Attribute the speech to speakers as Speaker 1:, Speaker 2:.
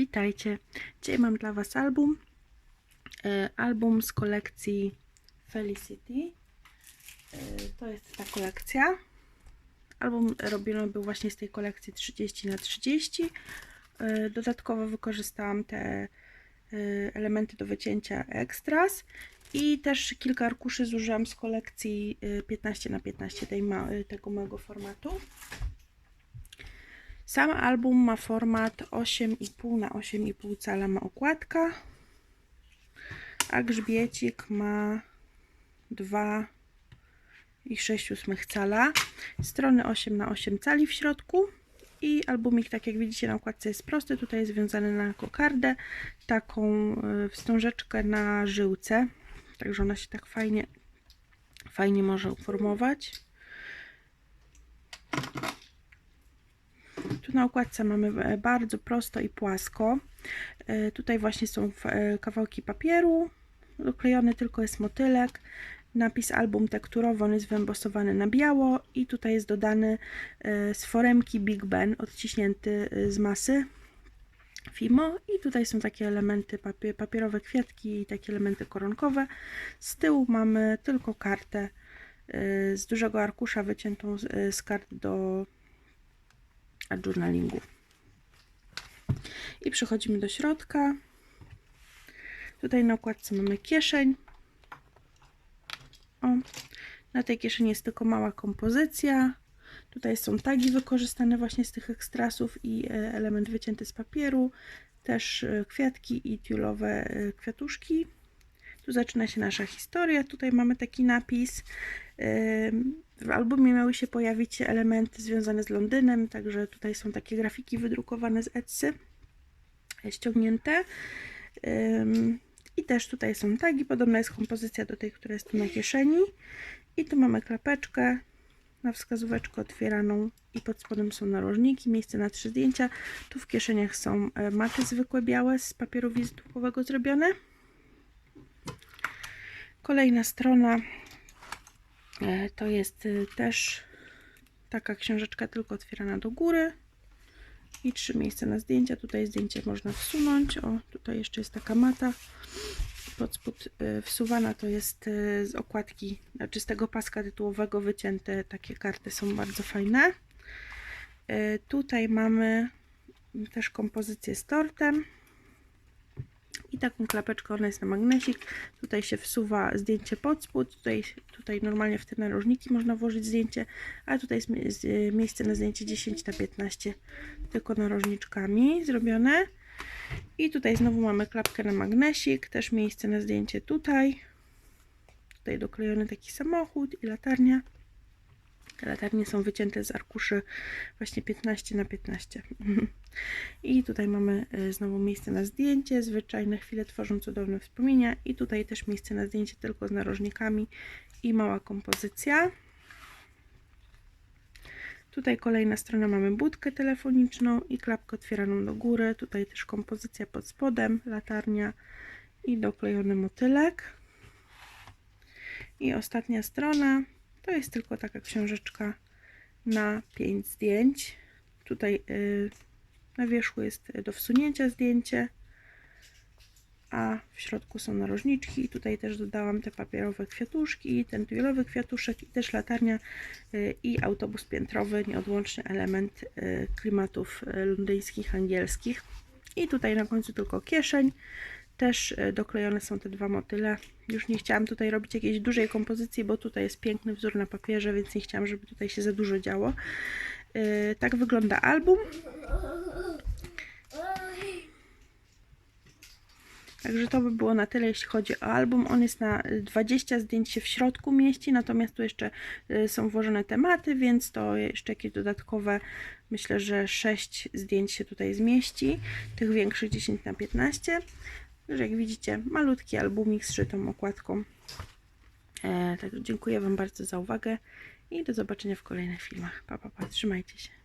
Speaker 1: Witajcie. Dzisiaj mam dla Was album. E, Album z kolekcji Felicity. E, To jest ta kolekcja. Album robiony był właśnie z tej kolekcji 30 na 30 E, Dodatkowo wykorzystałam te elementy do wycięcia extras i też kilka arkuszy zużyłam z kolekcji e, 15 na 15 tej tego małego formatu. Sam album ma format 8,5 na 8,5 cala ma okładka, a grzbiecik ma 2,6 cala, strony 8 na 8 cali w środku i albumik, tak jak widzicie na okładce jest prosty, tutaj jest związany na kokardę, taką y, wstążeczkę na żyłce, także ona się tak fajnie, fajnie może uformować. Tu na okładce mamy e, bardzo prosto i płasko. E, Tutaj właśnie są e, kawałki papieru, doklejony tylko jest motylek. Napis album tekturowy, on jest wyembosowany na biało i tutaj jest dodany z foremki Big Ben, odciśnięty z masy Fimo i tutaj są takie elementy papier, papierowe kwiatki i takie elementy koronkowe. Z tyłu mamy tylko kartę z dużego arkusza wyciętą z kart do journalingu. I przechodzimy do środka. Tutaj na okładce mamy kieszeń. O, na tej kieszeni jest tylko mała kompozycja. Tutaj są tagi wykorzystane właśnie z tych ekstrasów i e, element wycięty z papieru. Też e, kwiatki i tiulowe e, kwiatuszki. Tu zaczyna się nasza historia. Tutaj mamy taki napis. W albumie miały się pojawić elementy związane z Londynem, także tutaj są takie grafiki wydrukowane z Etsy, ściągnięte. I też tutaj są tagi, podobna jest kompozycja do tej, która jest tu na kieszeni. I tu mamy klapeczkę na wskazóweczkę otwieraną i pod spodem są narożniki, miejsce na trzy zdjęcia. Tu w kieszeniach są e, maty zwykłe białe z papieru wizytówkowego zrobione. Kolejna strona e, to jest e, też taka książeczka, tylko otwierana do góry. I trzy miejsca na zdjęcia. Tutaj zdjęcie można wsunąć. O, tutaj jeszcze jest taka mata. Pod spód e, wsuwana to jest z okładki, znaczy z tego paska tytułowego wycięte. Takie karty są bardzo fajne. Tutaj mamy też kompozycję z tortem i taką klapeczkę, ona jest na magnesik. Tutaj się wsuwa zdjęcie pod spód, tutaj, tutaj normalnie w te narożniki można włożyć zdjęcie, a tutaj jest miejsce na zdjęcie 10 na 15 tylko narożniczkami zrobione. I tutaj znowu mamy klapkę na magnesik, też miejsce na zdjęcie tutaj. Tutaj doklejony taki samochód i latarnia. Latarnie są wycięte z arkuszy właśnie 15 na 15. I tutaj mamy e, znowu miejsce na zdjęcie. Zwyczajne chwile tworzą cudowne wspomnienia. I tutaj też miejsce na zdjęcie tylko z narożnikami i mała kompozycja. Tutaj kolejna strona mamy budkę telefoniczną i klapkę otwieraną do góry. Tutaj też kompozycja pod spodem, latarnia i doklejony motylek. I ostatnia strona to jest tylko taka książeczka na 5 zdjęć. Tutaj yy, na wierzchu jest do wsunięcia zdjęcie, a w środku są narożniczki. Tutaj też dodałam te papierowe kwiatuszki, ten tuilowy kwiatuszek i też latarnia yy, i autobus piętrowy, nieodłączny element yy, klimatów londyńskich, angielskich. I tutaj na końcu tylko kieszeń. Też e, doklejone są te dwa motyle. Już nie chciałam tutaj robić jakiejś dużej kompozycji, bo tutaj jest piękny wzór na papierze, więc nie chciałam, żeby tutaj się za dużo działo. Yy, tak wygląda album. Także to by było na tyle, jeśli chodzi o album. On jest na 20 zdjęć się w środku mieści, natomiast tu jeszcze e, są włożone tematy, więc to jeszcze jakieś dodatkowe, myślę, że 6 zdjęć się tutaj zmieści, tych większych 10 na 15 że jak widzicie, malutki albumik z szytą okładką. E, także dziękuję Wam bardzo za uwagę i do zobaczenia w kolejnych filmach. Pa, pa, pa, trzymajcie się.